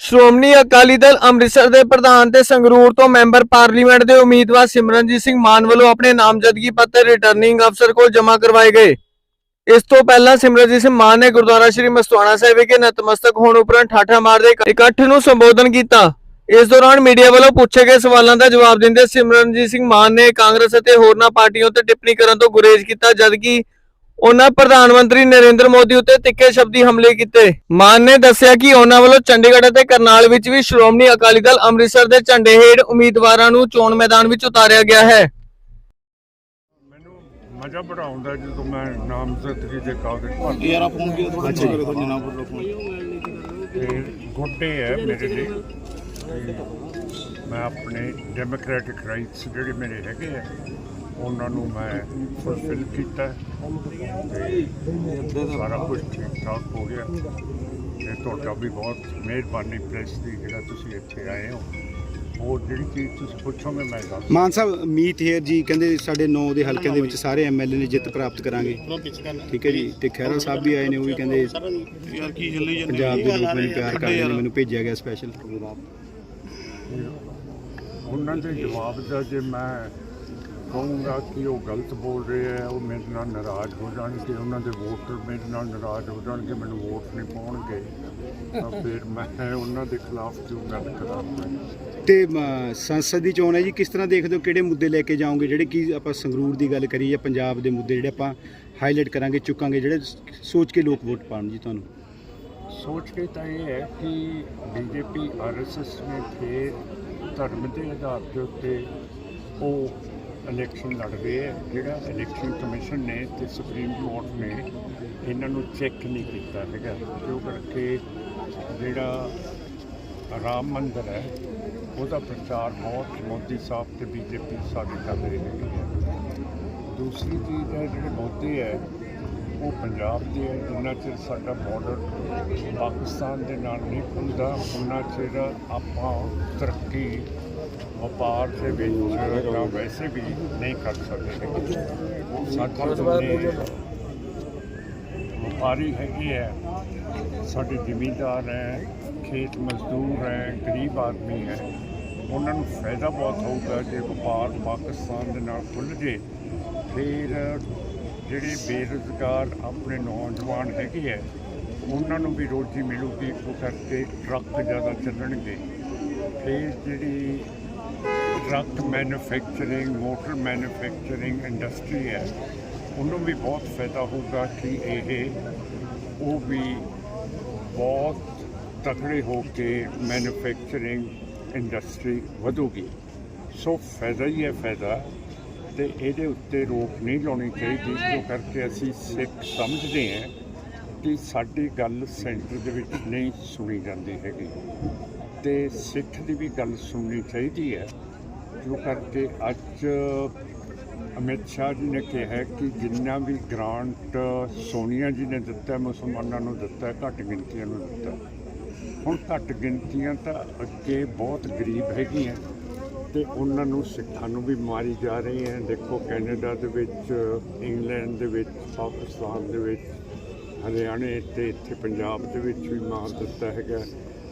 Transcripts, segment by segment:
ਸ਼੍ਰੋਮਣੀ ਅਕਾਲੀ ਦਲ ਅੰਮ੍ਰਿਤਸਰ ਦੇ ਪ੍ਰਧਾਨ ਤੇ ਸੰਗਰੂਰ ਤੋਂ ਮੈਂਬਰ ਪਾਰਲੀਮੈਂਟ ਦੇ ਉਮੀਦਵਾਰ ਸਿਮਰਨਜੀਤ ਸਿੰਘ ਮਾਨ ਵੱਲੋਂ ਆਪਣੇ ਨਾਮਜ਼ਦਗੀ ਪੱਤਰ ਰਿਟਰਨਿੰਗ ਅਫਸਰ ਕੋਲ ਜਮ੍ਹਾਂ ਕਰਵਾਏ ਗਏ। ਇਸ ਤੋਂ ਪਹਿਲਾਂ ਸਿਮਰਨਜੀਤ ਸਿੰਘ ਮਾਨ ਨੇ ਗੁਰਦੁਆਰਾ ਸ੍ਰੀ ਮਸਤਵਾਣਾ ਸਾਹਿਬ ਵਿਖੇ ਨਤਮਸਤਕ ਹੋਣ ਉਪਰੰਤ ਠਾਠਾ ਮਾਰਦੇ ਇਕੱਠ ਨੂੰ ਸੰਬੋਧਨ ਕੀਤਾ। ਇਸ ਦੌਰਾਨ ਮੀਡੀਆ ਵੱਲੋਂ ਪੁੱਛੇ ਗਏ ਸਵਾਲਾਂ ਦਾ ਜਵਾਬ ਦਿੰਦੇ ਸਿਮਰਨਜੀਤ ਸਿੰਘ ਮਾਨ ਨੇ ਕਾਂਗਰਸ ਅਤੇ ਹੋਰਨਾਂ ਪਾਰਟੀਆਂ ਉੱਤੇ ਟਿੱਪਣੀ ਕਰਨ ਤੋਂ ਗੁਰੇਜ਼ ਕੀਤਾ, ਜਦਕਿ ਉਹਨਾਂ ਪ੍ਰਧਾਨ ਮੰਤਰੀ ਨਰਿੰਦਰ ਮੋਦੀ ਉੱਤੇ ਤਿੱਖੇ ਸ਼ਬਦੀ ਹਮਲੇ ਕੀਤੇ। ਮਾਨ ਨੇ ਦੱਸਿਆ ਕਿ ਉਹਨਾਂ ਵੱਲੋਂ ਚੰਡੀਗੜ੍ਹ ਅਤੇ ਕਰਨਾਲ ਵਿੱਚ ਵੀ ਸ਼੍ਰੋਮਣੀ ਅਕਾਲੀ ਦਲ ਅੰਮ੍ਰਿਤਸਰ ਦੇ ਝੰਡੇ ਹੇਠ ਉਮੀਦਵਾਰਾਂ ਨੂੰ ਚੋਣ ਮੈਦਾਨ ਵਿੱਚ ਉਤਾਰਿਆ ਗਿਆ ਹੈ। ਮੈਨੂੰ ਮਜ਼ਾ ਬੜਾ ਆਉਂਦਾ ਜਦੋਂ ਮੈਂ ਨਾਮਜ਼ਦਗੀ ਦੇ ਕਾਗਜ਼ ਭਰਦਾ। ਯਾਰ ਆ ਫੋਨ ਕੀ ਥੋੜਾ ਜਿਹਾ ਕਰੋ ਜਨਾਬ ਬੋਲੋ ਫੋਨ? ਤੇ ਗੁੱਡੇ ਹੈ ਮੇਰੇ ਲਈ। ਤੇ ਮੈਂ ਆਪਣੇ ਡੈਮੋਕ੍ਰੈਟਿਕ ਰਾਈਟਸ ਜਿਹੜੇ ਮੇਰੇ ਹੈਗੇ ਆ ਉਹਨਾਂ ਨੂੰ ਮੈਂ ਫੁੱਲਫਿਲ ਕੀਤਾ ਤੇ ਸਾਰਾ ਕੁਝ ਠੀਕ ਠਾਕ ਹੋ ਗਿਆ। ਤੇ ਤੁਹਾਡਾ ਵੀ ਬਹੁਤ ਮਿਹਰਬਾਨੀ ਪ੍ਰੈਸ ਦੀ ਜਿਹੜਾ ਤੁਸੀਂ ਇੱਥੇ ਆਏ ਹੋ। ਉਹ ਜਿਹੜੀ ਚੀਜ਼ ਤੁਸੀਂ ਪੁੱਛੋਗੇ ਮੈਂ ਦੱਸ ਮਾਨ ਸਾਹਿਬ ਮੀਤ ਹੇਰ ਜੀ ਕਹਿੰਦੇ ਸਾਡੇ 9 ਦੇ ਹਲਕਿਆਂ ਦੇ ਵਿੱਚ ਸਾਰੇ ਐਮਐਲਏ ਨੇ ਜਿੱਤ ਪ੍ਰਾਪਤ ਕਰਾਂਗੇ। ਠੀਕ ਹੈ ਜੀ ਤੇ ਖਹਿਰਾ ਸਾਹਿਬ ਵੀ ਆਏ ਨੇ ਉਹ ਵੀ ਕਹਿੰਦੇ ਯਾਰ ਕੀ ਚੱਲੀ ਜਾਂਦੀ ਪੰਜਾਬ ਦੇ ਲੋਕ ਮੈਨੂੰ ਪਿਆਰ ਕਰਦੇ ਨੇ ਮੈਨੂੰ ਭੇਜਿਆ ਗਿਆ ਸਪੈਸ਼ਲ ਉਹਨਾਂ ਦੇ ਜਵਾਬ ਦਾ ਜੇ ਮੈਂ ਕਹੂੰਗਾ ਕਿ ਉਹ ਗਲਤ ਬੋਲ ਰਹੇ ਆ ਉਹ ਮੇਰੇ ਨਾਲ ਨਾਰਾਜ਼ ਹੋ ਜਾਣਗੇ ਉਹਨਾਂ ਦੇ ਵੋਟਰ ਮੇਰੇ ਨਾਲ ਨਾਰਾਜ਼ ਹੋ ਜਾਣਗੇ ਮੈਨੂੰ ਵੋਟ ਨਹੀਂ ਪਾਉਣਗੇ। ਤਾਂ ਫਿਰ ਮੈਂ ਉਹਨਾਂ ਦੇ ਖਿਲਾਫ ਕਿਉਂ ਗੱਲ ਕਰਾਂਗਾ ਤੇ ਅਮ, ਸੰਸਦ ਦੀ ਚੋਣ ਹੈ ਜੀ ਕਿਸ ਤਰ੍ਹਾਂ ਦੇਖਦੇ ਹੋ ਕਿਹੜੇ ਮੁੱਦੇ ਲੈ ਕੇ ਜਾਓਗੇ? ਜਿਹੜੇ ਕੀ ਆਪਾਂ ਸੰਗਰੂਰ ਦੀ ਗੱਲ ਕਰੀਏ ਜਾਂ ਪੰਜਾਬ ਦੇ ਮੁੱਦੇ ਜਿਹੜੇ ਆਪਾਂ ਹਾਈਲਾਈਟ ਕਰਾਂਗੇ ਚੁੱਕਾਂਗੇ ਜਿਹੜੇ ਸੋਚ ਕੇ ਲੋਕ ਵੋਟ ਪਾਉਣ ਜੀ ਤੁਹਾਨੂੰ? ਸੋਚ ਕੇ ਤਾਂ ਇਹ ਹੈ ਕਿ ਬੀਜੇਪੀ ਆਰਐਸਐਸ ਨੇ ਫਿਰ ਧਰਮ ਦੇ ਆਧਾਰ ਦੇ ਉੱਤੇ ਉਹ ਇਲੈਕਸ਼ਨ ਲੜ ਰਹੇ ਹੈ। ਜਿਹੜਾ ਇਲੈਕਸ਼ਨ ਕਮਿਸ਼ਨ ਨੇ ਤੇ ਸੁਪਰੀਮ ਕੋਰਟ ਨੇ ਇਹਨਾਂ ਨੂੰ ਚੈੱਕ ਨਹੀਂ ਕੀਤਾ ਹੈਗਾ। ਜੋ ਕਰਕੇ ਜਿਹੜਾ ਰਾਮ ਮੰਦਿਰ ਹੈ, ਉਹਦਾ ਪ੍ਰਚਾਰ ਬਹੁਤ ਮੋਦੀ ਸਾਹਿਬ ਤੇ ਬੀਜੇਪੀ ਸਾਡੇ ਕਰ ਰਹੇ ਨੇ। ਦੂਸਰੀ ਚੀਜ਼ ਹੈ, ਜਿਹੜੇ ਮੋਦੀ ਹੈ, ਉਹ ਪੰਜਾਬ ਦੇ ਹੈ। ਜਿੰਨਾ ਚਿਰ ਸਾਡਾ ਬਾਰਡਰ ਪਾਕਿਸਤਾਨ ਦੇ ਨਾਲ ਨਹੀਂ ਖੁੱਲਦਾ ਉਹਨਾਂ ਚਿਰ ਆਪਾਂ ਤਰੱਕੀ ਵਪਾਰ ਦੇ ਵਿੱਚ ਜਾਂ ਵੈਸੇ ਵੀ ਨਹੀਂ ਕਰ ਸਕਦੇ ਸਾਡੇ ਜਿੰਨੇ ਵਪਾਰੀ ਹੈਗੇ ਹੈ ਸਾਡੇ ਜ਼ਿਮੀਂਦਾਰ ਹੈ ਖੇਤ ਮਜ਼ਦੂਰ ਹੈ ਗਰੀਬ ਆਦਮੀ ਹੈ। ਉਹਨਾਂ ਨੂੰ ਫਾਇਦਾ ਬਹੁਤ ਹੋਊਗਾ ਜੇ ਵਪਾਰ ਪਾਕਿਸਤਾਨ ਦੇ ਨਾਲ ਖੁੱਲ੍ਹ ਜੇ। ਫਿਰ ਜਿਹੜੇ ਬੇਰੁਜ਼ਗਾਰ ਆਪਣੇ ਨੌਜਵਾਨ ਹੈਗੇ ਹੈ ਉਹਨਾਂ ਨੂੰ ਵੀ ਰੋਜ਼ੀ ਮਿਲੂਗੀ ਉਹ ਕਰਕੇ ਟਰੱਕ ਜ਼ਿਆਦਾ ਚੱਲਣਗੇ। ਫਿਰ ਜਿਹੜੀ truck manufacturing, motor manufacturing industry ਹੈ, ਉਹਨੂੰ ਵੀ ਬਹੁਤ ਫਾਇਦਾ ਹੋਊਗਾ ਕਿ ਇਹ, ਉਹ ਵੀ ਬਹੁਤ ਤਕੜੇ ਹੋ ਕੇ ਮੈਨੂਫੈਕਚਰਿੰਗ ਇੰਡਸਟਰੀ ਵਧੂਗੀ। ਸੋ ਫਾਇਦਾ ਹੀ ਹੈ ਫਾਇਦਾ ਤੇ ਇਹਦੇ ਉੱਤੇ ਰੋਕ ਨਹੀਂ ਲਾਉਣੀ ਚਾਹੀਦੀ, ਜੋ ਕਰਕੇ ਅਸੀਂ ਸਿੱਖ ਸਮਝਦੇ ਹਾਂ ਕਿ ਸਾਡੀ ਗੱਲ ਸੈਂਟਰ ਦੇ ਵਿੱਚ ਨਹੀਂ ਸੁਣੀ ਜਾਂਦੀ ਹੈਗੀ। ਤੇ ਸਿੱਖ ਦੀ ਵੀ ਗੱਲ ਸੁਣਨੀ ਚਾਹੀਦੀ ਹੈ। ਜੋ ਕਰਕੇ ਅੱਜ ਅਮਿਤ ਸ਼ਾਹ ਜੀ ਨੇ ਕਿਹਾ ਕਿ ਜਿੰਨਾ ਵੀ ਗ੍ਰਾਂਟ ਸੋਨੀਆ ਜੀ ਨੇ ਦਿੱਤਾ ਮੁਸਲਮਾਨਾਂ ਨੂੰ ਦਿੱਤਾ ਘੱਟ ਗਿਣਤੀਆਂ ਨੂੰ ਦਿੱਤਾ ਹੁਣ ਘੱਟ ਗਿਣਤੀਆਂ ਤਾਂ ਅੱਗੇ ਬਹੁਤ ਗਰੀਬ ਹੈਗੀਆਂ ਤੇ ਉਹਨਾਂ ਨੂੰ ਸਿੱਖਾਂ ਨੂੰ ਵੀ ਮਾਰੀ ਜਾ ਰਹੀ ਹੈ। ਦੇਖੋ, ਕੈਨੇਡਾ ਦੇ ਵਿੱਚ, ਇੰਗਲੈਂਡ ਦੇ ਵਿੱਚ, ਪਾਕਿਸਤਾਨ ਦੇ ਵਿੱਚ, ਹਰਿਆਣੇ ਤੇ ਇੱਥੇ ਪੰਜਾਬ ਦੇ ਵਿੱਚ ਵੀ ਮਾਰ ਦਿੱਤਾ ਹੈਗਾ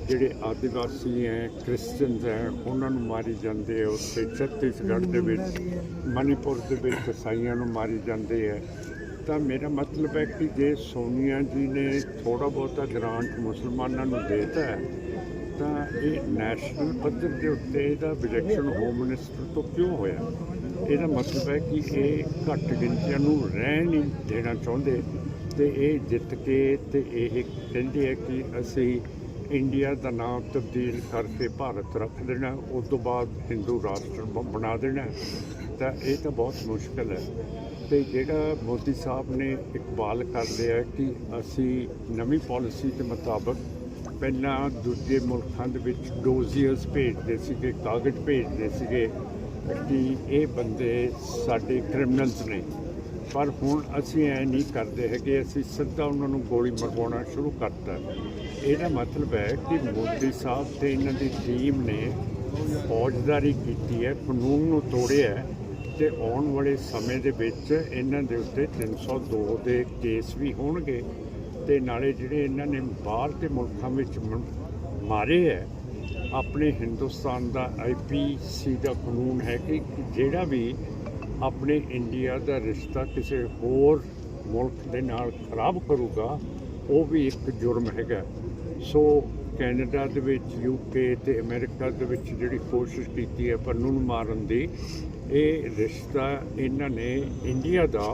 ਜਿਹੜੇ ਆਦਿਵਾਸੀ ਹੈ ਕ੍ਰਿਸਚੀਅਨਸ ਹੈ ਉਹਨਾਂ ਨੂੰ ਮਾਰੀ ਜਾਂਦੇ ਹੈ ਉੱਥੇ, ਛੱਤੀਸਗੜ੍ਹ ਦੇ ਵਿੱਚ, ਮਨੀਪੁਰ ਦੇ ਵਿੱਚ ਈਸਾਈਆਂ ਨੂੰ ਮਾਰੀ ਜਾਂਦੇ ਹੈ ਤਾਂ ਮੇਰਾ ਮਤਲਬ ਹੈ ਕਿ ਜੇ ਸੋਨੀਆ ਜੀ ਨੇ ਥੋੜਾ ਬਹੁਤਾ ਗ੍ਰਾਂਟ ਮੁਸਲਮਾਨਾਂ ਨੂੰ ਦੇਤਾ ਹੈ ਤਾਂ ਇਹ ਨੈਸ਼ਨਲ ਪੱਧਰ ਦੇ ਉੱਤੇ ਇਹਦਾ ਵਿਲੈਕਸ਼ਨ ਹੋਮ ਮਿਨਿਸਟਰ ਤੋਂ ਕਿਉਂ ਹੋਇਆ? ਇਹਦਾ ਮਤਲਬ ਹੈ ਕਿ ਇਹ ਘੱਟ ਗਿਣਤੀਆਂ ਨੂੰ ਰਹਿਣ ਨਹੀਂ ਦੇਣਾ ਚਾਹੁੰਦੇ ਤੇ ਇਹ ਜਿੱਤ ਕੇ ਤੇ ਇਹ ਕਹਿੰਦੇ ਆ ਕਿ ਅਸੀਂ ਇੰਡੀਆ ਦਾ ਨਾਮ ਤਬਦੀਲ ਕਰਕੇ ਭਾਰਤ ਰੱਖ ਦੇਣਾ, ਉਸ ਤੋਂ ਬਾਅਦ ਹਿੰਦੂ ਰਾਸ਼ਟਰ ਬ- ਬਣਾ ਦੇਣਾ, ਤਾਂ ਇਹ ਤਾਂ ਬਹੁਤ ਮੁਸ਼ਕਲ ਹੈ। ਤੇ ਜਿਹੜਾ ਮੋਦੀ ਸਾਹਿਬ ਨੇ ਇਕਬਾਲ ਕਰ ਲਿਆ ਕਿ ਅਸੀਂ ਨਵੀਂ ਪਾਲਿਸੀ ਦੇ ਮੁਤਾਬਕ ਪਹਿਲਾਂ ਦੂਜੇ ਮੁਲਕਾਂ ਦੇ ਵਿੱਚ ਡੋਜ਼ੀਅਰਸ ਭੇਜਦੇ ਸੀਗੇ, ਕਾਗਜ਼ ਭੇਜਦੇ ਸੀਗੇ ਕਿ ਇਹ ਬੰਦੇ ਸਾਡੇ ਕ੍ਰਿਮੀਨਲਸ ਨੇ। ਪਰ ਹੁਣ ਅਸੀਂ ਐ ਨਹੀਂ ਕਰਦੇ ਹੈਗੇ, ਅਸੀਂ ਸਿੱਧਾ ਉਹਨਾਂ ਨੂੰ ਗੋਲੀ ਮਰਵਾਉਣਾ ਸ਼ੁਰੂ ਕਰਤਾ। ਇਹਦਾ ਮਤਲਬ ਹੈ ਕਿ ਮੋਦੀ ਸਾਹਿਬ ਤੇ ਇਹਨਾਂ ਦੀ ਟੀਮ ਨੇ ਫੌਜਦਾਰੀ ਕੀਤੀ ਹੈ, ਕਾਨੂੰਨ ਨੂੰ ਤੋੜਿਆ ਹੈ ਤੇ ਆਉਣ ਵਾਲੇ ਸਮੇਂ ਦੇ ਵਿੱਚ ਇਹਨਾਂ ਦੇ ਉੱਤੇ 302 ਦੇ ਕੇਸ ਵੀ ਹੋਣਗੇ ਤੇ ਨਾਲੇ ਜਿਹੜੇ ਇਹਨਾਂ ਨੇ ਬਾਹਰ ਦੇ ਮੁਲਕਾਂ ਵਿੱਚ ਮਾਰੇ ਹੈ, ਆਪਣੇ ਹਿੰਦੁਸਤਾਨ ਦਾ ਆਈਪੀਸੀ ਦਾ ਕਾਨੂੰਨ ਹੈ ਕਿ ਜਿਹੜਾ ਵੀ ਆਪਣੇ ਇੰਡੀਆ ਦਾ ਰਿਸ਼ਤਾ ਕਿਸੇ ਹੋਰ ਮੁਲਕ ਦੇ ਨਾਲ ਖਰਾਬ ਕਰੂਗਾ, ਉਹ ਵੀ ਇੱਕ ਜੁਰਮ ਹੈਗਾ। ਸੋ ਕੈਨੇਡਾ ਦੇ ਵਿੱਚ ਯੂਕੇ ਤੇ ਅਮਰੀਕਾ ਦੇ ਵਿੱਚ ਜਿਹੜੀ ਕੋਸ਼ਿਸ਼ ਕੀਤੀ ਹੈ ਪੰਨੂ ਨੂੰ ਮਾਰਨ ਦੀ ਇਹ ਰਿਸ਼ਤਾ ਇਹਨਾਂ ਨੇ ਇੰਡੀਆ ਦਾ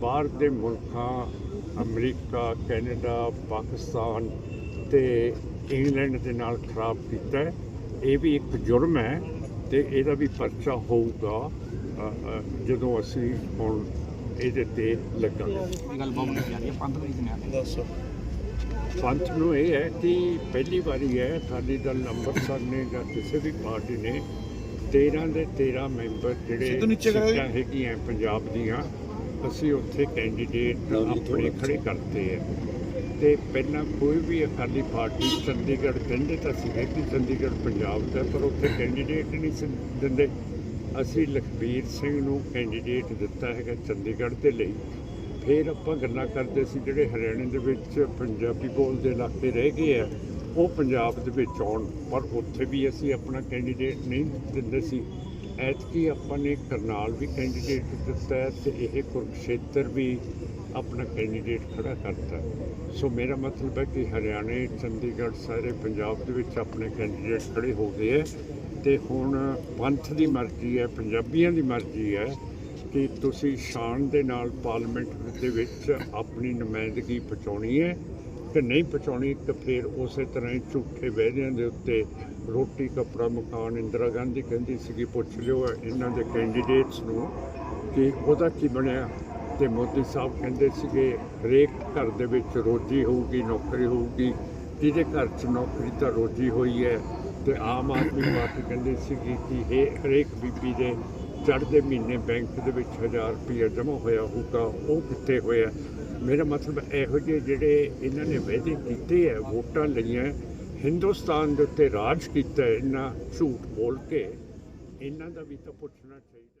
ਬਾਹਰ ਦੇ ਮੁਲਕਾਂ ਅਮਰੀਕਾ ਕੈਨੇਡਾ ਪਾਕਿਸਤਾਨ ਤੇ ਇੰਗਲੈਂਡ ਦੇ ਨਾਲ ਖਰਾਬ ਕੀਤਾ ਹੈ। ਇਹ ਵੀ ਇੱਕ ਜੁਰਮ ਹੈ ਤੇ ਇਹਦਾ ਵੀ ਪਰਚਾ ਹੋਊਗਾ ਜਦੋਂ ਅਸੀਂ ਹੁਣ ਇਹਦੇ ਤੇ ਲੱਗਾਂਗੇ। ਗੱਲ ਬਹੁਤ ਵਧੀਆ ਰਹੀ ਹੈ ਪੰਜ ਤਰੀਕ ਨੇ ਆ ਦੱਸ। ਪੰਥ ਨੂੰ ਇਹ ਹੈ ਕਿ ਪਹਿਲੀ ਵਾਰੀ ਹੈ ਅਕਾਲੀ ਦਲ ਅੰਮ੍ਰਿਤਸਰ ਨੇ ਜਾਂ ਕਿਸੇ ਵੀ ਪਾਰਟੀ ਨੇ 13 ਦੇ 13 ਮੈਂਬਰ ਜਿਹੜੇ। ਸੀਟਾਂ ਹੈਗੀਆਂ ਪੰਜਾਬ ਦੀਆਂ ਅਸੀਂ ਉੱਥੇ ਕੈਂਡੀਡੇਟ ਆਪਣੇ ਖੜੇ ਕਰਤੇ ਹੈ। ਤੇ ਪਹਿਲਾਂ ਕੋਈ ਵੀ ਅਕਾਲੀ ਪਾਰਟੀ ਚੰਡੀਗੜ੍ਹ ਕਹਿੰਦੇ ਤਾਂ ਸੀ ਕਿ ਚੰਡੀਗੜ੍ਹ ਪੰਜਾਬ ਦਾ ਪਰ ਉੱਥੇ ਕੈਂਡੀਡੇਟ ਨਹੀਂ ਸੀ ਦਿੰਦੇ। ਅਸੀਂ ਲਖਬੀਰ ਸਿੰਘ ਨੂੰ ਕੈਂਡੀਡੇਟ ਦਿੱਤਾ ਹੈਗਾ ਚੰਡੀਗੜ੍ਹ ਦੇ ਲਈ। ਫਿਰ ਆਪਾਂ ਗੱਲਾਂ ਕਰਦੇ ਸੀ, ਜਿਹੜੇ ਹਰਿਆਣੇ ਦੇ ਵਿੱਚ ਪੰਜਾਬੀ ਬੋਲਦੇ ਇਲਾਕੇ ਰਹਿ ਗਏ ਆ, ਉਹ ਪੰਜਾਬ ਦੇ ਵਿੱਚ ਆਉਣ, ਪਰ ਉੱਥੇ ਵੀ ਅਸੀਂ ਆਪਣਾ ਕੈਂਡੀਡੇਟ ਨਹੀਂ ਦਿੰਦੇ ਸੀ। ਐਤਕੀ ਆਪਾਂ ਨੇ ਕਰਨਾਲ ਵੀ ਕੈਂਡੀਡੇਟ ਦਿੱਤਾ ਹੈ ਤੇ ਇਹ ਕੁਰਕਸ਼ੇਤਰ ਵੀ ਆਪਣਾ ਕੈਂਡੀਡੇਟ ਖੜਾ ਕਰਤਾ ਸੋ ਮੇਰਾ ਮਤਲਬ ਹੈ ਕਿ ਹਰਿਆਣੇ, ਚੰਡੀਗੜ੍ਹ ਸਾਰੇ ਪੰਜਾਬ ਦੇ ਵਿੱਚ ਆਪਣੇ ਕੈਂਡੀਡੇਟ ਖੜੇ ਹੋ ਗਏ ਹੈ ਤੇ ਹੁਣ ਪੰਥ ਦੀ ਮਰਜ਼ੀ ਹੈ, ਪੰਜਾਬੀਆਂ ਦੀ ਮਰਜ਼ੀ ਹੈ ਕਿ ਤੁਸੀਂ ਸ਼ਾਨ ਦੇ ਨਾਲ ਪਾਰਲੀਮੈਂਟ ਦੇ ਵਿੱਚ ਆਪਣੀ ਨੁਮਾਇੰਦਗੀ ਪਹੁੰਚਾਉਣੀ ਹੈ ਕਿ ਨਹੀਂ ਪਹੁੰਚਾਉਣੀ ਤਾਂ ਫਿਰ ਉਸੇ ਤਰ੍ਹਾਂ ਹੀ ਝੂਠੇ ਵਾਅਦਿਆਂ ਦੇ ਉੱਤੇ ਰੋਟੀ, ਕੱਪੜਾ, ਮਕਾਨ, ਇੰਦਰਾ ਗਾਂਧੀ ਕਹਿੰਦੀ ਸੀਗੀ, ਪੁੱਛ ਲਿਓ ਇਹਨਾਂ ਦੇ ਕੈਂਡੀਡੇਟਸ ਨੂੰ ਕਿ ਉਹਦਾ ਕੀ ਬਣਿਆ ਤੇ ਮੋਦੀ ਸਾਹਿਬ ਕਹਿੰਦੇ ਸੀਗੇ, ਹਰੇਕ ਘਰ ਦੇ ਵਿੱਚ ਰੋਜੀ ਹੋਊਗੀ, ਨੌਕਰੀ ਹੋਊਗੀ, ਜਿਹਦੇ ਘਰ 'ਚ ਨੌਕਰੀ ਤਾਂ ਰੋਜੀ ਹੋਈ ਹੈ ਤੇ ਆਮ ਆਦਮੀ ਪਾਰਟੀ ਕਹਿੰਦੀ ਸੀਗੀ ਕਿ ਇਹ ਹਰੇਕ ਬੀਬੀ ਦੇ ਚੜ੍ਹਦੇ ਮਹੀਨੇ ਬੈਂਕ ਦੇ ਵਿੱਚ 1000 ਰੁਪਏ ਜਮ੍ਹਾਂ ਹੋਇਆ ਹੋਊਗਾ, ਉਹ ਕਿੱਥੇ ਹੋਇਆ? ਮੇਰਾ ਮਤਲਬ ਇਹੋ ਜਿਹੇ ਜਿਹੜੇ ਇਹਨਾਂ ਨੇ ਵਾਅਦੇ ਕੀਤੇ ਹੈ ਵੋਟਾਂ ਲਈਆਂ, ਹਿੰਦੁਸਤਾਨ ਦੇ ਉੱਤੇ ਰਾਜ ਕੀਤਾ ਇਹਨਾਂ ਝੂਠ ਬੋਲ ਕੇ, ਇਹਨਾਂ ਦਾ ਵੀ ਤਾਂ ਪੁੱਛਣਾ ਚਾਹੀਦਾ।